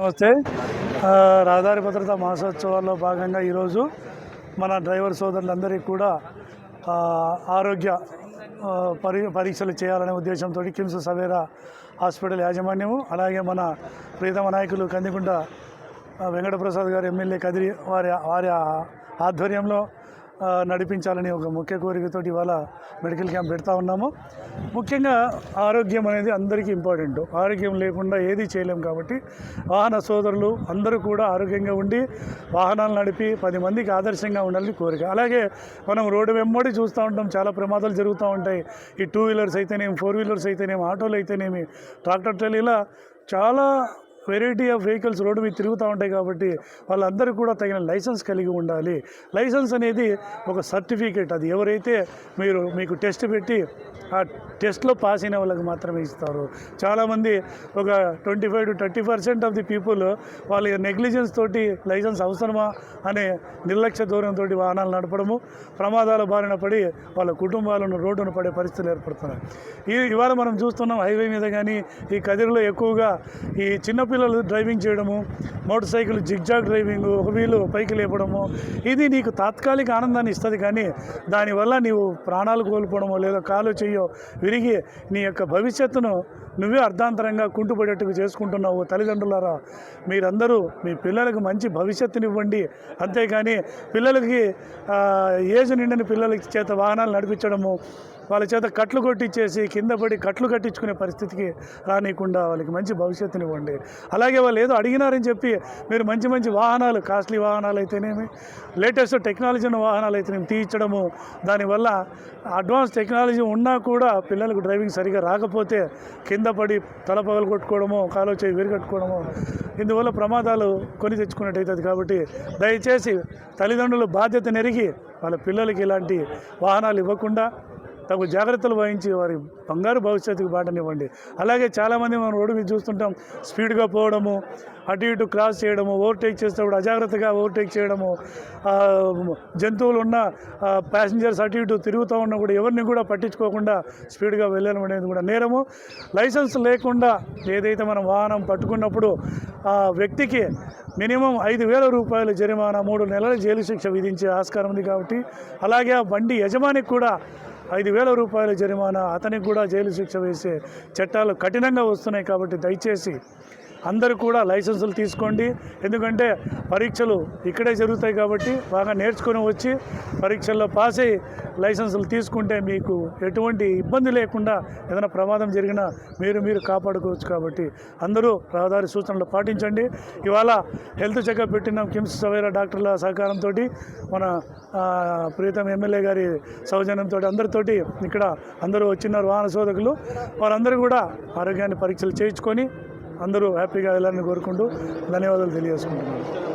నమస్తే. రహదారి భద్రతా మహోత్సవాల్లో భాగంగా ఈరోజు మన డ్రైవర్ సోదరులందరికీ కూడా ఆరోగ్య పరి పరీక్షలు చేయాలనే ఉద్దేశంతో కిమ్స్ సవేరా హాస్పిటల్ యాజమాన్యము అలాగే మన ప్రీతమ నాయకులు కందికుంట వెంకటప్రసాద్ గారు ఎమ్మెల్యే కదిరి వారి వారి ఆధ్వర్యంలో నడిపించాలని ఒక ముఖ్య కోరికతో ఇవాళ మెడికల్ క్యాంప్ పెడతా ఉన్నాము. ముఖ్యంగా ఆరోగ్యం అనేది అందరికీ ఇంపార్టెంట్. ఆరోగ్యం లేకుండా ఏది చేయలేము కాబట్టి వాహన సోదరులు అందరూ కూడా ఆరోగ్యంగా ఉండి వాహనాలు నడిపి పది మందికి ఆదర్శంగా ఉండాలని కోరిక. అలాగే మనం రోడ్డు వెంబడి చూస్తూ ఉంటాం చాలా ప్రమాదాలు జరుగుతూ ఉంటాయి. ఈ టూ వీలర్స్ అయితేనేమి ఫోర్ వీలర్స్ అయితేనేమి ఆటోలు అయితేనేమి ట్రాక్టర్ ట్రాలీ ఇలా చాలా వెరైటీ ఆఫ్ వెహికల్స్ రోడ్డు మీద తిరుగుతూ ఉంటాయి కాబట్టి వాళ్ళందరూ కూడా తగిన లైసెన్స్ కలిగి ఉండాలి. లైసెన్స్ అనేది ఒక సర్టిఫికేట్. అది ఎవరైతే మీరు మీకు టెస్ట్ పెట్టి ఆ టెస్ట్లో పాస్ అయిన వాళ్ళకి మాత్రమే ఇస్తారు. చాలామంది ఒక twenty five to thirty percent of the people వాళ్ళ నెగ్లిజెన్స్ తోటి లైసెన్స్ అవసరమా అనే నిర్లక్ష్య ధోరణితో వాహనాలు నడపడము ప్రమాదాల బారిన పడి వాళ్ళ కుటుంబాలను రోడ్డును పడే పరిస్థితులు ఏర్పడుతున్నాయి. ఈ ఇవాళ మనం చూస్తున్నాం హైవే మీద కానీ ఈ కదిరిలో ఎక్కువగా ఈ చిన్నపిల్లలు డ్రైవింగ్ చేయడము మోటార్ సైకిల్ జిగ్జాగ్ డ్రైవింగ్ ఒక వీలు పైకి లేపడము ఇది నీకు తాత్కాలిక ఆనందాన్ని ఇస్తుంది కానీ దానివల్ల నీవు ప్రాణాలు కోల్పోవడమో లేదా కాలు చెయ్యో విరిగి నీ యొక్క భవిష్యత్తును నువ్వే అర్ధాంతరంగా కుంటుపడేట్టుకు చేసుకుంటున్నావు తల్లిదండ్రులారా. మీరందరూ మీ పిల్లలకు మంచి భవిష్యత్తునివ్వండి. అంతేకాని పిల్లలకి ఏజ్ నిండిన పిల్లలకి చేత వాహనాలు నడిపించడము వాళ్ళ చేత కట్లు కొట్టించేసి కింద పడి కట్లు కట్టించుకునే పరిస్థితికి రానియకుండా వాళ్ళకి మంచి భవిష్యత్తునివ్వండి. అలాగే వాళ్ళు ఏదో అడిగినారని చెప్పి మీరు మంచి మంచి వాహనాలు కాస్ట్లీ వాహనాలు అయితేనేమి లేటెస్ట్ టెక్నాలజీ ఉన్న వాహనాలు అయితేనేమి తీయించడము దానివల్ల అడ్వాన్స్ టెక్నాలజీ ఉన్నా కూడా పిల్లలకు డ్రైవింగ్ సరిగా రాకపోతే కింద పడి తల పగలు కొట్టుకోవడము కాలో చేయి విరిగట్టుకోవడము ఇందువల్ల ప్రమాదాలు కొని తెచ్చుకున్నట్టయితుంది కాబట్టి దయచేసి తల్లిదండ్రులు బాధ్యత నెరిగి వాళ్ళ పిల్లలకి ఇలాంటి వాహనాలు ఇవ్వకుండా తగు జాగ్రత్తలు వహించి వారి బంగారు భవిష్యత్తుకు బాటనివ్వండి. అలాగే చాలామంది మనం రోడ్డు మీద చూస్తుంటాం స్పీడ్గా పోవడము అటు ఇటు క్రాస్ చేయడము ఓవర్టేక్ చేసేటప్పుడు అజాగ్రత్తగా ఓవర్టేక్ చేయడము జంతువులు ఉన్న ప్యాసింజర్స్ అటు ఇటు తిరుగుతూ ఉన్నా కూడా ఎవరిని కూడా పట్టించుకోకుండా స్పీడ్గా వెళ్ళడం అనేది కూడా నేరము. లైసెన్స్ లేకుండా ఏదైతే మనం వాహనం పట్టుకున్నప్పుడు ఆ వ్యక్తికి మినిమం ఐదు వేల రూపాయల జరిమానా మూడు నెలల జైలు శిక్ష విధించే ఆస్కారం ఉంది కాబట్టి అలాగే ఆ బండి యజమానికి కూడా ఐదు వేల రూపాయల జరిమానా అతనికి కూడా జైలు శిక్ష వేసే చట్టాలు కఠినంగా వస్తున్నాయి కాబట్టి దయచేసి అందరూ కూడా లైసెన్సులు తీసుకోండి. ఎందుకంటే పరీక్షలు ఇక్కడే జరుగుతాయి కాబట్టి బాగా నేర్చుకొని వచ్చి పరీక్షల్లో పాస్ అయ్యి లైసెన్సులు తీసుకుంటే మీకు ఎటువంటి ఇబ్బంది లేకుండా ఏదైనా ప్రమాదం జరిగినా మీరు మీరు కాపాడుకోవచ్చు కాబట్టి అందరూ రహదారి సూచనలు పాటించండి. ఇవాళ హెల్త్ చెకప్ పెట్టిన కిమ్స్ సవేరా డాక్టర్ల సహకారంతో మన ప్రీతం ఎమ్మెల్యే గారి సౌజన్యంతో అందరితోటి ఇక్కడ అందరూ వచ్చినారు వాహన శోధకులు వారందరూ కూడా ఆరోగ్యాన్ని పరీక్షలు చేయించుకొని అందరూ హ్యాపీగా వెళ్ళాలని కోరుకుంటూ ధన్యవాదాలు తెలియజేసుకుంటున్నాను.